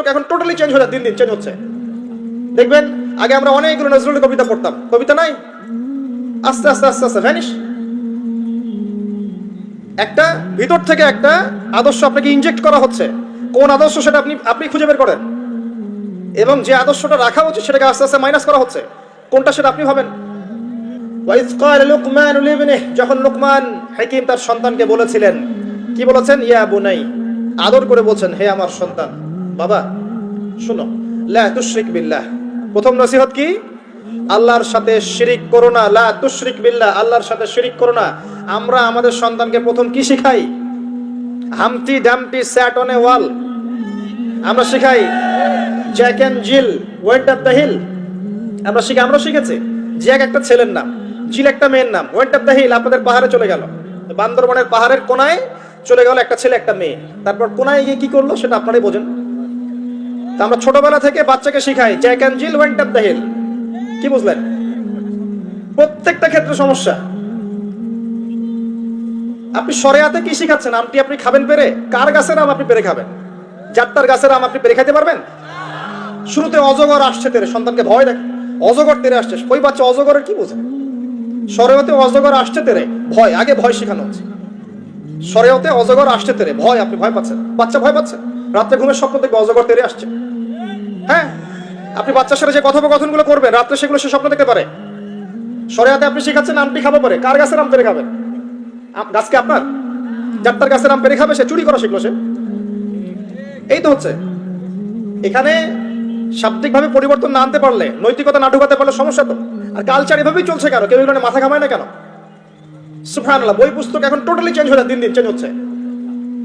পুস্তক এখন totally change হয়ে দিন দিন চেঞ্জ হচ্ছে। দেখবেন, আগে আমরা অনেকগুলো নজরুলের কবিতা পড়তাম। কবিতা নাই? আস্তে আস্তে আস্তে আস্তে ভ্যানিশ একটা, ভিতর থেকে একটা আদর্শ আপনাকে ইনজেক্ট করা হচ্ছে। কোন আদর্শ সেটা আপনি আপনি খুঁজে বের করেন। এবং যে আদর্শটা রাখা উচিত সেটাকে আস্তে আস্তে মাইনাস করা হচ্ছে। কোনটা সেটা আপনি ভাবেন? যখন লুকমান হাকিম তার সন্তানকে বলেছিলেন, কি বলেছেন? ইয়া বুনাই, আদর করে বলছেন, হে আমার সন্তান। বাবা, শুনো, লা বিল্লাহ। প্রথম নসিহত কি? আল্লাহর সাথে শিরিক করো না, লা বিল্লাহ, আল্লাহর সাথে শিরিক করো না। আমরা আমাদের সন্তানকে প্রথম কি শিখাই? Humpty, Dumpty, sat on a wall. আমরা শিখাই, Jack and Jill went off the hill. আমরা শিখে, আমরা শিখেছি, জ্যাক একটা ছেলের নাম, জিল একটা মেয়ের নাম ওয়েন্ট অফ দ্য হিল, আপনাদের পাহাড়ে চলে গেল। বান্দরবনের পাহাড়ের কোনায় চলে গেল একটা ছেলে, একটা মেয়ে। তারপর কোনায় গিয়ে কি করল? সেটা আপনারাই বোঝেন। তা আমরা ছোটবেলা থেকে বাচ্চাকে শিখাই Jack and Jill went up the hill কি বুঝলেন? প্রত্যেকটা ক্ষেত্রে সমস্যা। আপনি সরেয়াতে কি শিখাচ্ছেন? আমটি আপনি খাবেন পেরে? কার গাছের আম আপনি পেরে খাবেন? যাত্রার গাছের আম আপনি পেরে খাইতে পারবেন? শুরুতে অজগর আসছে তেরে, সন্তানকে ভয় দেখ অজগর তেরে আসছে। ওই বাচ্চা অজগরের কি বোঝে? সরেয়তে অজগর আসছে তেরে, ভয়। আগে ভয় শেখানো হচ্ছে। সরেয়তে অজগর আসছে তেরে, ভয়। আপনি ভয় পাচ্ছেন। বাচ্চা ভয় পাচ্ছে। রাত্রে ঘুমের স্বপ্ন দেখবে অজগর তেরে আসছে। হ্যাঁ? আপনি বাচ্চার সাথে যে কথোপকথনগুলো করবেন, রাত্রে সেগুলো সে স্বপ্ন দেখতে পারে। সরেয়াতে আপনি শেখাচ্ছেন আমটি খাব পরে। কার গাছের আম পেরে খাবেন? গাছকে আপনার? যাত্রার গাছের আম পেরে খাবে, সে চুরি করা শিখলো সে। এই তো হচ্ছে। এখানে শাব্দিকভাবে পরিবর্তন না আনতে পারলে, নৈতিকতা না ঢুকাতে পারলে সমস্যা তো। আর কালচার এভাবেই চলছে কেন? কেউ এখানে মাথা ঘামায় না কেন? সুফানুল্লাহ বই পুস্তক এখন টোটালি চেঞ্জ হয়ে দিন দিন চেঞ্জ হচ্ছে।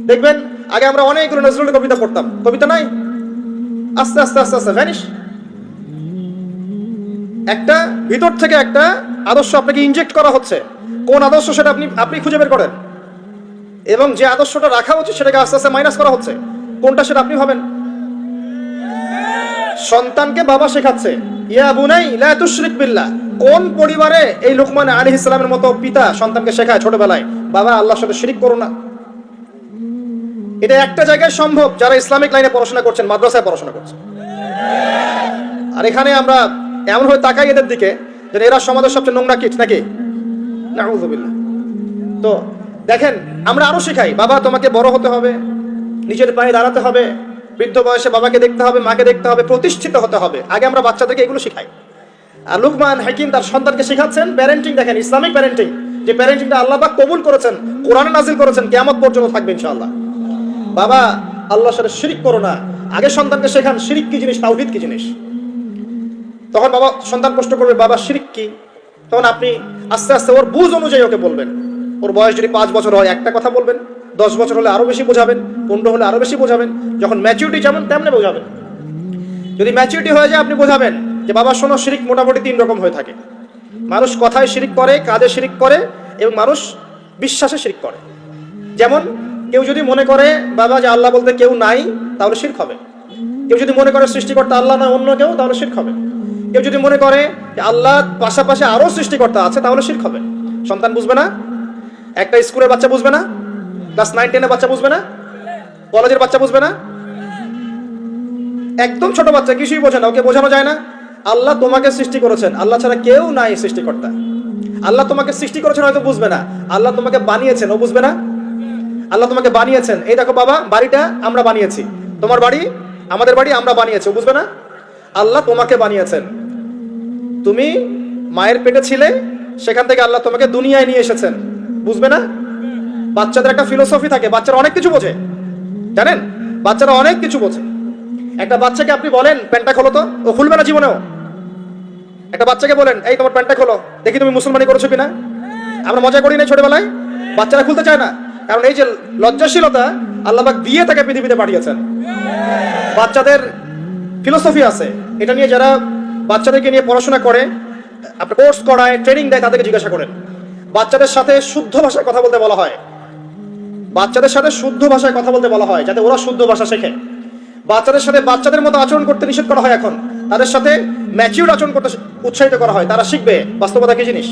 দেখবেন, আগে আমরা অনেকগুলো নজরুলের কবিতা পড়তাম। কবিতা নাই? আস্তে আস্তে আস্তে আস্তে ভ্যানিশ একটা, ভিতর থেকে একটা আদর্শ আপনাকে ইনজেক্ট করা হচ্ছে। কোন আদর্শ সেটা আপনি আপনি খুঁজে বের করেন। এবং যে আদর্শটা রাখা উচিত সেটাকে আস্তে আস্তে মাইনাস করা হচ্ছে। কোনটা সেটা আপনি ভাবেন? সন্তানকে বাবা শেখাচ্ছে। ইয়া বুনাই, লা বিল্লাহ। কোন পরিবারে এই লোকমান আলাইহিস ইসলামের মতো পিতা সন্তানকে শেখায় ছোটবেলায়? বাবা আল্লাহর সাথে শিরিক করো না। এটা একটা জায়গায় সম্ভব যারা ইসলামিক লাইনে পড়াশোনা করছেন, মাদ্রাসায় পড়াশোনা করছেন। আর এখানে আমরা এমন হয়ে তাকাই এদের দিকে যে এরা সমাজের সবচেয়ে নোংরা কিট নাকি? তো দেখেন, আমরা আরও শেখাই, বাবা তোমাকে বড় হতে হবে, নিজের পায়ে দাঁড়াতে হবে, বৃদ্ধ বয়সে বাবাকে দেখতে হবে, মাকে দেখতে হবে, প্রতিষ্ঠিত হতে হবে। আগে আমরা বাচ্চাদেরকে এগুলো শেখাই। আর লুকমান হাকিম তার সন্তানকে শেখাচ্ছেন প্যারেন্টিং দেখেন, ইসলামিক প্যারেন্টিং যে প্যারেন্টিংটা আল্লাহ কবুল করেছেন, কোরআনে নাজিল করেছেন, কেয়ামত পর্যন্ত থাকবে ইনশাআল্লাহ। বাবা, আল্লাহর সাথে শিরিক করো না। আগে সন্তানকে শেখান, শিরিক কি জিনিস, তাওহিদ কি জিনিস? তখন বাবা সন্তান প্রশ্ন করবে, বাবা, শিরিক কি? তখন আপনি আস্তে আস্তে ওর বুঝ অনুযায়ী ওকে বলবেন। ওর বয়স যদি পাঁচ বছর হয়, একটা কথা বলবেন, দশ বছর হলে আরও বেশি বোঝাবেন, পনেরো হলে আরও বেশি বোঝাবেন, যখন ম্যাচিউরিটি যেমন তেমনি বোঝাবেন। যদি ম্যাচিউরিটি হয়ে যায়, আপনি বোঝাবেন যে, বাবা, শোনো, শিরিক মোটামুটি তিন রকম হয়ে থাকে। মানুষ কথায় শিরিক করে কাজে শিরিক করে এবং মানুষ বিশ্বাসে শিরিক করে। যেমন কেউ যদি মনে করে বাবা যে আল্লাহ বলতে কেউ নাই, তাহলে শিরক হবে। কেউ যদি মনে করে সৃষ্টিকর্তা আল্লাহ না, অন্য কেউ, তাহলে শিরক হবে। কেউ যদি মনে করে যে আল্লাহ পাশাপাশি আরও সৃষ্টিকর্তা আছে, তাহলে শিরক হবে। সন্তান বুঝবে না? একটা স্কুলের বাচ্চা বুঝবে না? ক্লাস নাইন, টেনের বাচ্চা বুঝবে না? কলেজের বাচ্চা বুঝবে না? একদম ছোট বাচ্চা, কিছুই বোঝে না, ওকে বোঝানো যায় না। আল্লাহ তোমাকে সৃষ্টি করেছেন। আল্লাহ ছাড়া কেউ নাই সৃষ্টিকর্তা। আল্লাহ তোমাকে সৃষ্টি করেছেন হয়তো বুঝবে না। আল্লাহ তোমাকে বানিয়েছেন, ও বুঝবে না? আল্লাহ তোমাকে বানিয়েছেন। এই দেখো বাবা, বাড়িটা আমরা বানিয়েছি। তোমার বাড়ি? আমাদের বাড়ি আমরা বানিয়েছি, বুঝবে না? আল্লাহ তোমাকে বানিয়েছেন। তুমি মায়ের পেটে ছিলে, সেখান থেকে আল্লাহ তোমাকে দুনিয়ায় নিয়ে এসেছেন। বুঝবে না? বাচ্চাদের একটা ফিলোসফি থাকে, বাচ্চারা অনেক কিছু বোঝে। জানেন? বাচ্চারা অনেক কিছু বোঝে। একটা বাচ্চাকে আপনি বলেন, প্যান্টটা খোলো তো, ও খুলবে না জীবনেও। একটা বাচ্চাকে বলেন, এই, তোমার প্যান্টটা খোলো। দেখি তুমি মুসলমানি করেছ কিনা? আমরা মজা করি না ছোটবেলায়? বাচ্চারা খুলতে চায় না। কারণ এই যে লজ্জাশীলতা আল্লাহবাক দিয়ে তাকে পৃথিবীতে পাঠিয়েছেন। বাচ্চাদের ফিলোসফি আছে। এটা নিয়ে যারা বাচ্চাদেরকে নিয়ে পড়াশোনা করে আপনার কোর্স করায় ট্রেনিং দেয়, তাদেরকে জিজ্ঞাসা করেন। বাচ্চাদের সাথে শুদ্ধ ভাষায় কথা বলতে বলা হয়। বাচ্চাদের সাথে শুদ্ধ ভাষায় কথা বলতে বলা হয়, যাতে ওরা শুদ্ধ ভাষা শেখে। বাচ্চাদের সাথে বাচ্চাদের মতো আচরণ করতে নিষেধ করা হয় এখন। তাদের সাথে ম্যাচিউর আচরণ করতে উৎসাহিত করা হয়। তারা শিখবে। বাস্তবতা কি জিনিস?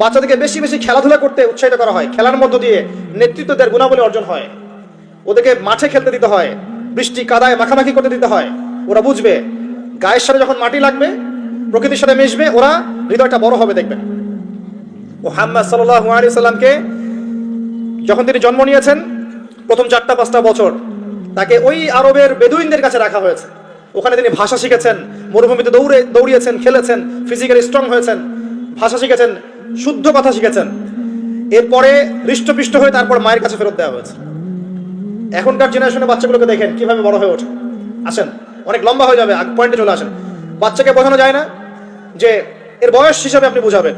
বাচ্চাদেরকে বেশি বেশি খেলাধুলা করতে উৎসাহিত করা হয়। খেলার মধ্য দিয়ে নেতৃত্ব দেওয়ার গুণাবলী অর্জন হয়। ওদেরকে মাঠে খেলতে দিতে হয়। বৃষ্টি, কাদায় মাখামাখি করতে দিতে হয়। ওরা বুঝবে, গায়ের সাথে যখন মাটি লাগবে, প্রকৃতির সাথে মিশবে, ওরা হৃদয়টা বড় হবে দেখবেন মোহাম্মদ সাল্লাহ সাল্লামকে যখন তিনি জন্ম নিয়েছেন, প্রথম চারটা পাঁচটা বছর, তাকে ওই আরবের বেদুইনদের কাছে রাখা হয়েছে। ওখানে তিনি ভাষা শিখেছেন, মরুভূমিতে দৌড়ে দৌড়িয়েছেন, খেলেছেন ফিজিক্যালি স্ট্রং হয়েছেন, ভাষা শিখেছেন শুদ্ধ কথা শিখেছেন। এরপরে হৃষ্টপিষ্ট হয়ে তারপর মায়ের কাছে ফেরত দেওয়া হয়েছে। এখনকার জেনারেশনে বাচ্চাগুলোকে দেখেন, কীভাবে বড় হয়ে ওঠে। আসেন, অনেক লম্বা হয়ে যাবে পয়েন্টে চলে আসেন। বাচ্চাকে বোঝানো যায় না যে এর বয়স হিসাবে আপনি বুঝাবেন।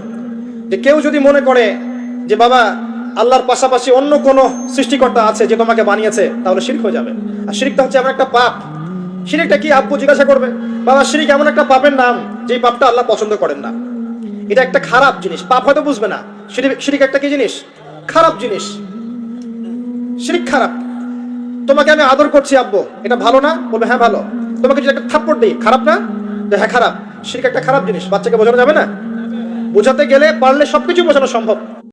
যে কেউ যদি মনে করে যে, বাবা, আল্লাহর পাশাপাশি অন্য কোন সৃষ্টিকর্তা আছে যে তোমাকে বানিয়েছে, তাহলে শিরিক হয়ে যাবে। আর শিরিকটা হচ্ছে এমন একটা পাপ। শিরিকটা কি আব্বু জিজ্ঞাসা করবে? বাবা, শিরিক এমন একটা পাপের নাম যে পাপটা আল্লাহ পছন্দ করেন না। এটা একটা খারাপ জিনিস। পাপ হয়তো বুঝবে না। শিরিক একটা কি জিনিস? খারাপ জিনিস। শিরিক খারাপ। তোমাকে আমি আদর করছি, আব্বু। এটা ভালো না? বলবে হ্যাঁ ভালো। তোমাকে যদি একটা থাপ্পড় দিই, খারাপ না? হ্যাঁ খারাপ। শিরিক একটা খারাপ জিনিস? বাচ্চাকে বোঝানো যাবে না? বোঝাতে গেলে পারলে সবকিছু বোঝানো সম্ভব।